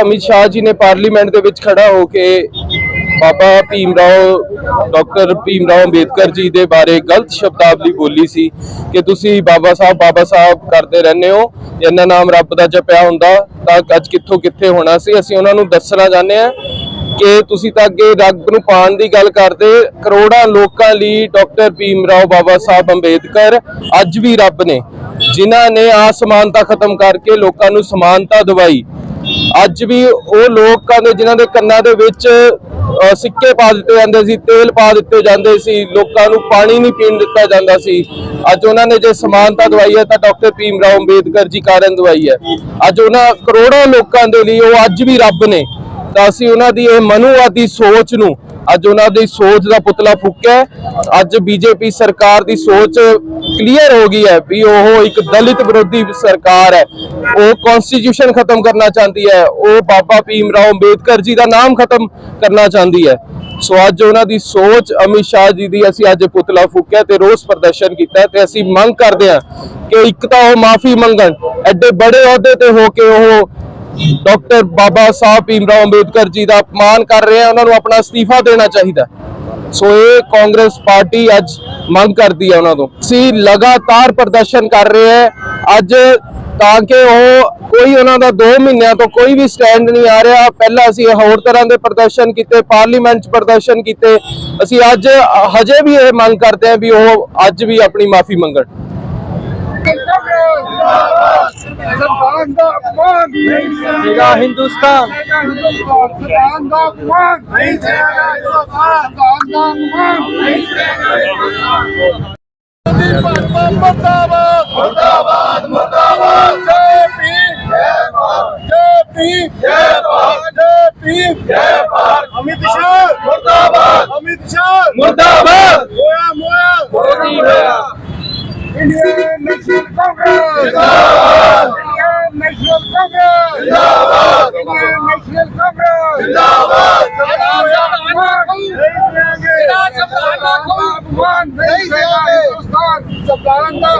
ਅਮਿਤ ਸ਼ਾਹ ਜੀ ਨੇ ਪਾਰਲੀਮੈਂਟ ਦੇ ਵਿੱਚ ਖੜਾ ਹੋ ਕੇ ਬਾਬਾ ਭੀਮ ਰਾਓ ਡਾਕਟਰ ਭੀਮ ਰਾਓ ਅੰਬੇਦਕਰ ਜੀ ਦੇ ਬਾਰੇ ਗਲਤ ਸ਼ਬਦਾਵਲੀ ਬੋਲੀ ਸੀ ਕਿ ਤੁਸੀਂ ਬਾਬਾ ਸਾਹਿਬ ਬਾਬਾ ਸਾਹਿਬ ਕਰਦੇ ਰਹਿੰਦੇ ਹੋ ਇਹਨਾਂ ਨਾਮ ਰੱਬ ਦਾ ਜਪਿਆ ਹੁੰਦਾ, ਤਾਂ ਅੱਜ ਕਿੱਥੋਂ ਕਿੱਥੇ ਹੋਣਾ ਸੀ? ਅਸੀਂ ਉਹਨਾਂ ਨੂੰ ਦੱਸਣਾ ਚਾਹੁੰਦੇ ਹਾਂ ਕਿ ਤੁਸੀਂ ਤਾਂ ਅੱਗੇ ਰੱਬ ਨੂੰ ਪਾਣ ਦੀ ਗੱਲ ਕਰਦੇ, ਕਰੋੜਾਂ ਲੋਕਾਂ ਲਈ ਡਾਕਟਰ ਭੀਮ ਰਾਓ ਬਾਬਾ ਸਾਹਿਬ ਅੰਬੇਦਕਰ ਅੱਜ ਵੀ ਰੱਬ ਨੇ, ਜਿਨ੍ਹਾਂ ਨੇ ਅਸਮਾਨਤਾ ਖਤਮ ਕਰਕੇ ਲੋਕਾਂ ਨੂੰ ਸਮਾਨਤਾ ਦਿਵਾਈ। ਅੱਜ ਵੀ ਉਹ ਲੋਕਾਂ ਦੇ ਜਿਨ੍ਹਾਂ ਦੇ ਕੰਨਾਂ ਦੇ ਵਿੱਚ ਸਿੱਕੇ ਪਾ ਦਿੱਤੇ ਜਾਂਦੇ ਸੀ, ਤੇਲ ਪਾ ਦਿੱਤੇ ਜਾਂਦੇ ਸੀ, ਲੋਕਾਂ ਨੂੰ ਪਾਣੀ ਨਹੀਂ ਪੀਣ ਦਿੱਤਾ ਜਾਂਦਾ ਸੀ। ਅੱਜ ਉਹਨਾਂ ਨੇ ਜੇ ਸਮਾਨਤਾ ਦਵਾਈ ਹੈ ਤਾਂ ਡਾਕਟਰ ਭੀਮ ਰਾਓ ਅੰਬੇਦਕਰ ਜੀ ਕਾਰਨ ਦਵਾਈ ਹੈ। ਅੱਜ ਉਹਨਾਂ ਕਰੋੜਾਂ ਲੋਕਾਂ ਦੇ ਲਈ ਉਹ ਅੱਜ ਵੀ ਰੱਬ ਨੇ। ਤਾਂ ਅਸੀਂ ਉਹਨਾਂ ਦੀ ਇਹ ਮਨੂਵਾਦੀ ਸੋਚ ਨੂੰ ਅੱਜ ਉਹਨਾਂ ਦੀ ਸੋਚ ਦਾ ਪੁਤਲਾ ਫੂਕਿਆ ਹੈ। ਅੱਜ ਬੀਜੇਪੀ ਸਰਕਾਰ ਦੀ ਸੋਚ ਕਲੀਅਰ ਹੋ ਗਈ ਹੈ ਵੀ ਉਹ ਇੱਕ ਦਲਿਤ ਵਿਰੋਧੀ ਸਰਕਾਰ ਹੈ। ਉਹ ਕਨਸਟੀਟਿਊਸ਼ਨ ਖਤਮ ਕਰਨਾ ਚਾਹੁੰਦੀ ਹੈ। ਉਹ ਬਾਬਾ ਭੀਮ ਰਾਓ ਅੰਬੇਦਕਰ ਜੀ ਦਾ ਨਾਮ ਖਤਮ ਕਰਨਾ ਚਾਹੁੰਦੀ ਹੈ। ਸੋ ਅੱਜ ਉਹਨਾਂ ਦੀ ਸੋਚ ਅਮਿਤ ਸ਼ਾਹ ਜੀ ਦੀ ਅਸੀਂ ਅੱਜ ਪੁਤਲਾ ਫੂਕਿਆ ਤੇ ਰੋਸ ਪ੍ਰਦਰਸ਼ਨ ਕੀਤਾ ਤੇ ਅਸੀਂ ਮੰਗ ਕਰਦੇ ਹਾਂ ਕਿ ਇੱਕ ਤਾਂ ਉਹ ਮਾਫੀ ਮੰਗਣ। ਐਡੇ ਬੜੇ ਅਹੁਦੇ ਤੇ ਹੋ ਕੇ ਉਹ ਡਾਕਟਰ ਬਾਬਾ ਸਾਹਿਬ ਭੀਮ ਰਾਓ ਅੰਬੇਦਕਰ ਜੀ ਦਾ ਅਪਮਾਨ ਕਰ ਰਹੇ ਆ, ਉਹਨਾਂ ਨੂੰ ਆਪਣਾ ਅਸਤੀਫਾ ਦੇਣਾ ਚਾਹੀਦਾ ਸੋ ਇਹ ਕਾਂਗਰਸ ਪਾਰਟੀ ਅੱਜ ਮੰਗ ਕਰਦੀ ਹੈ ਉਹਨਾਂ ਤੋਂ। ਅਸੀਂ ਲਗਾਤਾਰ ਪ੍ਰਦਰਸ਼ਨ ਕਰ ਰਹੇ ਹੈ ਅੱਜ ਤਾਂ ਕਿ ਉਹ ਕੋਈ ਉਹਨਾਂ ਦਾ 2 ਮਹੀਨਿਆਂ ਤੋਂ ਕੋਈ ਵੀ ਸਟੈਂਡ ਨਹੀਂ ਆ ਰਿਹਾ। ਪਹਿਲਾਂ ਅਸੀਂ ਹੋਰ ਤਰ੍ਹਾਂ ਦੇ ਪ੍ਰਦਰਸ਼ਨ ਕੀਤੇ, ਪਾਰਲੀਮੈਂਟ 'ਚ ਪ੍ਰਦਰਸ਼ਨ ਕੀਤੇ। ਅਸੀਂ ਅੱਜ ਹਜੇ ਵੀ ਇਹ ਮੰਗ ਕਰਦੇ ਹਾਂ ਵੀ ਉਹ ਅੱਜ ਵੀ ਆਪਣੀ ਮਾਫੀ ਮੰਗਣ। ਹਿੰਦੁਸਤਾਨ ਅਮਿਤ ਸ਼ਾਹ ਮੁਰਦਾਬਾਦ ਅਮਿਤ ਸ਼ਾਹ ਮੁਰਦਾਬਾਦ ਹੋਇਆ ਮੋਇਆ ਮੋਦੀ ਹੋਇਆ। ਇੰਡੀਅਨ ਨੈਸ਼ਨਲ ਕਾਂਗਰਸ ਜਿੰਦਾਬਾਦ ਇੰਡੀਅਨ ਨੈਸ਼ਨਲ ਕਾਂਗਰਸ ਜਿੰਦਾਬਾਦ। ਇੰਡੀਅਨ ਨੈਸ਼ਨਲ ਕਾਂਗਰਸ ਜਿੰਦਾਬਾਦ। ਸਰਦਾਰ ਦਾ